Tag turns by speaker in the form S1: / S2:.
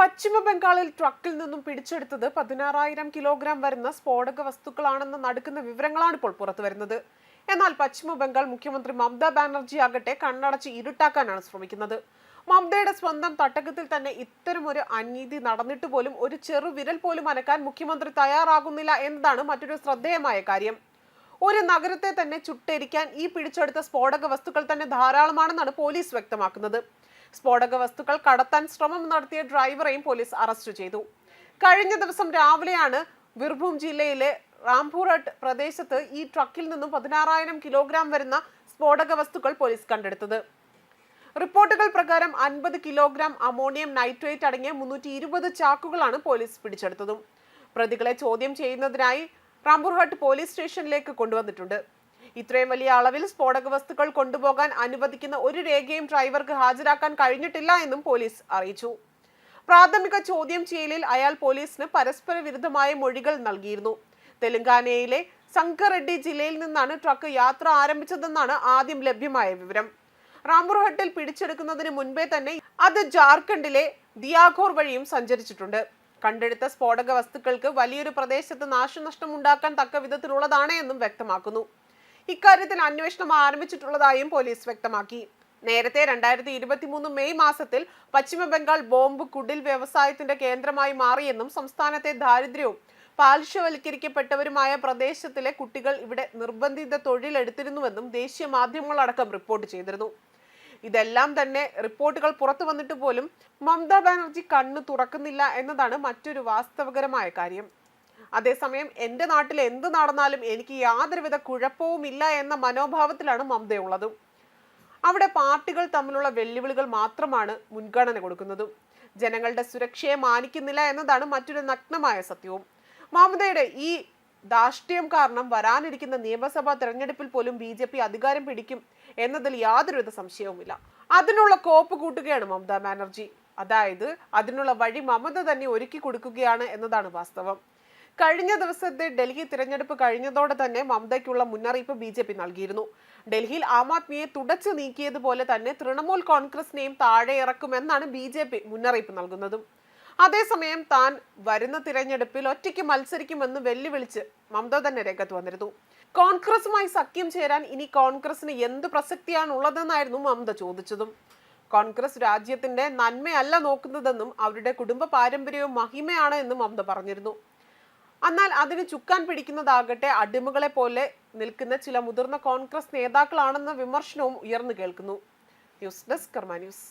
S1: പശ്ചിമ ബംഗാളിൽ ട്രക്കിൽ നിന്നും പിടിച്ചെടുത്തത് പതിനാറായിരം കിലോഗ്രാം വരുന്ന സ്ഫോടക വസ്തുക്കളാണെന്ന് നടക്കുന്ന വിവരങ്ങളാണ് ഇപ്പോൾ പുറത്തു വരുന്നത്. എന്നാൽ പശ്ചിമ ബംഗാൾ മുഖ്യമന്ത്രി മമതാ ബാനർജി ആകട്ടെ കണ്ണടച്ച് ഇരുട്ടാക്കാനാണ് ശ്രമിക്കുന്നത്. മമതയുടെ സ്വന്തം തട്ടകത്തിൽ തന്നെ ഇത്തരമൊരു അനീതി നടന്നിട്ട് പോലും ഒരു ചെറു വിരൽ പോലും അനക്കാൻ മുഖ്യമന്ത്രി തയ്യാറാകുന്നില്ല എന്നതാണ് മറ്റൊരു ശ്രദ്ധേയമായ കാര്യം. ഒരു നഗരത്തെ തന്നെ ചുട്ടരിക്കാൻ ഈ പിടിച്ചെടുത്ത സ്ഫോടക വസ്തുക്കൾ തന്നെ ധാരാളമാണെന്നാണ് പോലീസ് വ്യക്തമാക്കുന്നത്. സ്ഫോടക വസ്തുക്കൾ കടത്താൻ ശ്രമം നടത്തിയ ഡ്രൈവറെയും പോലീസ് അറസ്റ്റ് ചെയ്തു. കഴിഞ്ഞ ദിവസം രാവിലെയാണ് ബിർഭൂം ജില്ലയിലെ റാംപൂറട്ട് പ്രദേശത്ത് ഈ ട്രക്കിൽ നിന്നും പതിനാറായിരം കിലോഗ്രാം വരുന്ന സ്ഫോടക വസ്തുക്കൾ പോലീസ് കണ്ടെടുത്തത്. റിപ്പോർട്ടുകൾ പ്രകാരം അൻപത് കിലോഗ്രാം അമോണിയം നൈട്രേറ്റ് അടങ്ങിയ മുന്നൂറ്റി ഇരുപത് ചാക്കുകളാണ് പോലീസ് പിടിച്ചെടുത്തതും. പ്രതികളെ ചോദ്യം ചെയ്യുന്നതിനായി റാംപൂർഹട്ട് പോലീസ് സ്റ്റേഷനിലേക്ക് കൊണ്ടുവന്നിട്ടുണ്ട്. ഇത്രയും വലിയ അളവിൽ സ്ഫോടക വസ്തുക്കൾ കൊണ്ടുപോകാൻ അനുവദിക്കുന്ന ഒരു രേഖയും ഡ്രൈവർക്ക് ഹാജരാക്കാൻ കഴിഞ്ഞിട്ടില്ല എന്നും പോലീസ് അറിയിച്ചു. പ്രാഥമിക ചോദ്യം ചെയ്യലിൽ അയാൾ പോലീസിന് പരസ്പര വിരുദ്ധമായ മൊഴികൾ നൽകിയിരുന്നു. തെലങ്കാനയിലെ സംഗറെഡ്ഡി ജില്ലയിൽ നിന്നാണ് ട്രക്ക് യാത്ര ആരംഭിച്ചതെന്നാണ് ആദ്യം ലഭ്യമായ വിവരം. റാംപുർഹട്ടിൽ പിടിച്ചെടുക്കുന്നതിന് മുൻപേ തന്നെ അത് ജാർഖണ്ഡിലെ ദിയാഘോർ വഴിയും സഞ്ചരിച്ചിട്ടുണ്ട്. കണ്ടെടുത്ത സ്ഫോടക വസ്തുക്കൾക്ക് വലിയൊരു പ്രദേശത്ത് നാശനഷ്ടം ഉണ്ടാക്കാൻ തക്ക വിധത്തിലുള്ളതാണ് എന്നും വ്യക്തമാക്കുന്നു. ഇക്കാര്യത്തിൽ അന്വേഷണം ആരംഭിച്ചിട്ടുള്ളതായും പോലീസ് വ്യക്തമാക്കി. നേരത്തെ രണ്ടായിരത്തി ഇരുപത്തി മൂന്ന് മെയ് മാസത്തിൽ പശ്ചിമ ബംഗാൾ ബോംബ് കുടിൽ വ്യവസായത്തിന്റെ കേന്ദ്രമായി മാറിയെന്നും സംസ്ഥാനത്തെ ദാരിദ്ര്യവും പാർശ്വവൽക്കരിക്കപ്പെട്ടവരുമായ പ്രദേശത്തിലെ കുട്ടികൾ ഇവിടെ നിർബന്ധിത തൊഴിലെടുത്തിരുന്നുവെന്നും ദേശീയ മാധ്യമങ്ങളടക്കം റിപ്പോർട്ട് ചെയ്തിരുന്നു. ഇതെല്ലാം തന്നെ റിപ്പോർട്ടുകൾ പുറത്തു വന്നിട്ട് പോലും മമതാ ബാനർജി കണ്ണു തുറക്കുന്നില്ല എന്നതാണ് മറ്റൊരു വാസ്തവകരമായ കാര്യം. അതേസമയം എന്റെ നാട്ടിൽ എന്ത് നടന്നാലും എനിക്ക് യാതൊരുവിധ കുഴപ്പവുമില്ല എന്ന മനോഭാവത്തിലാണ് മമതയുള്ളതും അവിടെ പാർട്ടികൾ തമ്മിലുള്ള വെല്ലുവിളികൾ മാത്രമാണ് മുൻഗണന കൊടുക്കുന്നതും. ജനങ്ങളുടെ സുരക്ഷയെ മാനിക്കുന്നില്ല എന്നതാണ് മറ്റൊരു നഗ്നമായ സത്യവും. മമതയുടെ ഈ ധാർഷ്ട്യം കാരണം വരാനിരിക്കുന്ന നിയമസഭാ തെരഞ്ഞെടുപ്പിൽ പോലും ബി ജെ പി അധികാരം പിടിക്കും എന്നതിൽ യാതൊരുവിധ സംശയവുമില്ല. അതിനുള്ള കോപ്പ് കൂട്ടുകയാണ് മമതാ ബാനർജി. അതായത് അതിനുള്ള വഴി മമത തന്നെ ഒരുക്കി കൊടുക്കുകയാണ് എന്നതാണ് വാസ്തവം. കഴിഞ്ഞ ദിവസത്തെ ഡൽഹി തിരഞ്ഞെടുപ്പ് കഴിഞ്ഞതോടെ തന്നെ മമതയ്ക്കുള്ള മുന്നറിയിപ്പ് ബി ജെ പി നൽകിയിരുന്നു. ഡൽഹിയിൽ ആം ആദ്മിയെ തുടച്ചു നീക്കിയതുപോലെ തന്നെ തൃണമൂൽ കോൺഗ്രസിനെയും താഴെ ഇറക്കുമെന്നാണ് ബി ജെ പി മുന്നറിയിപ്പ് നൽകുന്നതും. അതേസമയം താൻ വരുന്ന തിരഞ്ഞെടുപ്പിൽ ഒറ്റയ്ക്ക് മത്സരിക്കുമെന്ന് വെല്ലുവിളിച്ച് മമത തന്നെ രംഗത്ത് വന്നിരുന്നു. കോൺഗ്രസുമായി സഖ്യം ചേരാൻ ഇനി കോൺഗ്രസിന് എന്ത് പ്രസക്തിയാണ് ഉള്ളതെന്നായിരുന്നു മമത ചോദിച്ചതും. കോൺഗ്രസ് രാജ്യത്തിന്റെ നന്മയല്ല നോക്കുന്നതെന്നും അവരുടെ കുടുംബ പാരമ്പര്യവും മഹിമയാണ് എന്നും മമത പറഞ്ഞിരുന്നു. എന്നാൽ അതിന് ചുക്കാൻ പിടിക്കുന്നതാകട്ടെ അടിമകളെ പോലെ നിൽക്കുന്ന ചില മുതിർന്ന കോൺഗ്രസ് നേതാക്കളാണെന്ന വിമർശനവും ഉയർന്നു കേൾക്കുന്നു. News desk Karma news.